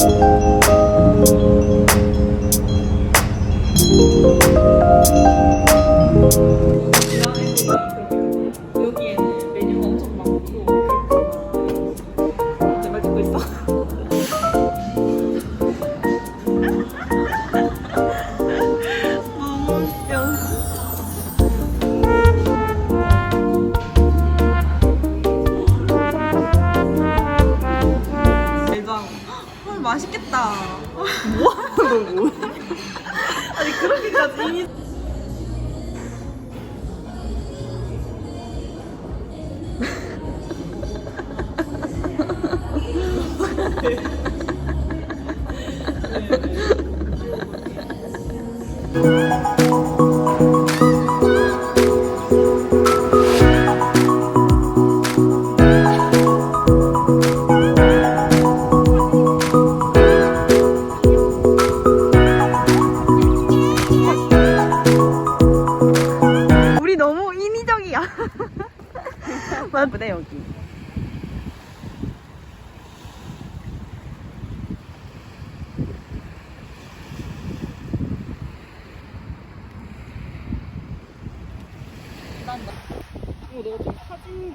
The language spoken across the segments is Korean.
여 뭐 하는 거고? 아니 그렇게까지 이미 우리 여기.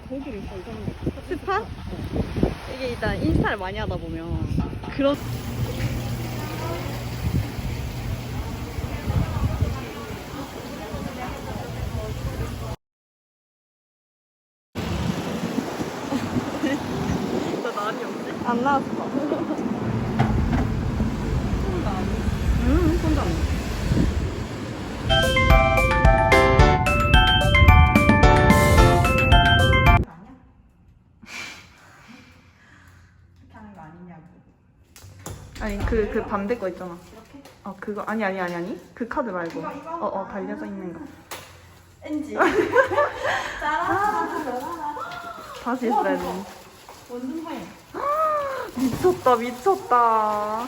거기를 발견한 거 스파? 이게 일단 인스타를 많이 하다 보면 그런 나 날이 없네. 안 나왔어. 손도 안 나. 하는 거 아니냐고. 아니 그 그 반대 거 있잖아. 어 그거 아니 아니 아니 아니 그 카드 말고. 어어 달려져 있는 거. 엔지. 다시 했어야 돼. 완전 하얘. 미쳤다 미쳤다.